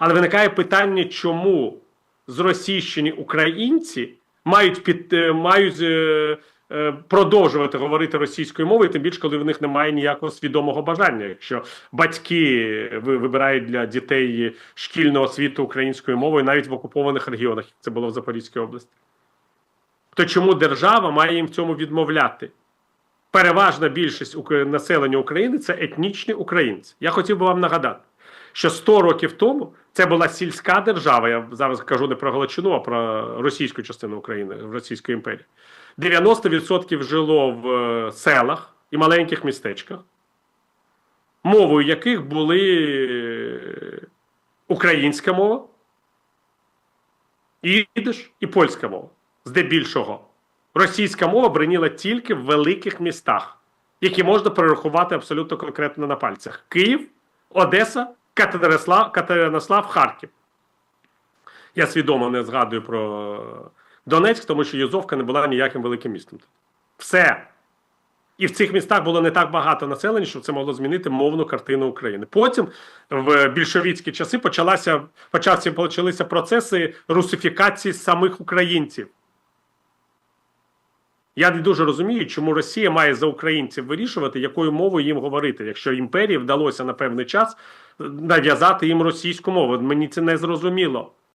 Але виникає питання, чому зросійщені українці мають під е, мають е, е, продовжувати говорити російською мовою, тим більше, коли в них немає ніякого свідомого бажання. Якщо батьки вибирають для дітей шкільну освіту українською мовою, навіть в окупованих регіонах, як це було в Запорізькій області, то чому держава має їм в цьому відмовляти? Переважна більшість населення України це етнічні українці. Я хотів би вам нагадати, що 100 років тому це була сільська держава. Я зараз кажу не про Галичину, а про російську частину України, Російської імперії. 90% жило в е, селах і маленьких містечках, мовою яких були е, українська мова, ідиш і польська мова. Здебільшого. Російська мова бриніла тільки в великих містах, які можна перерахувати абсолютно конкретно на пальцях: Київ, Одеса, Катеринослав, Катеринослав Харків. Я свідомо не згадую про Донецьк, тому що Юзовка не була ніяким великим містом. Все. І в цих містах було не так багато населення, щоб це могло змінити мовну картину України. Потім, в більшовіцькі часи, почалася, почався, почалися процеси русифікації самих українців. Я не дуже розумію, чому Росія має за українців вирішувати, якою мовою їм говорити, якщо імперії вдалося на певний час нав'язати їм російську мову. Мені це не зрозуміло.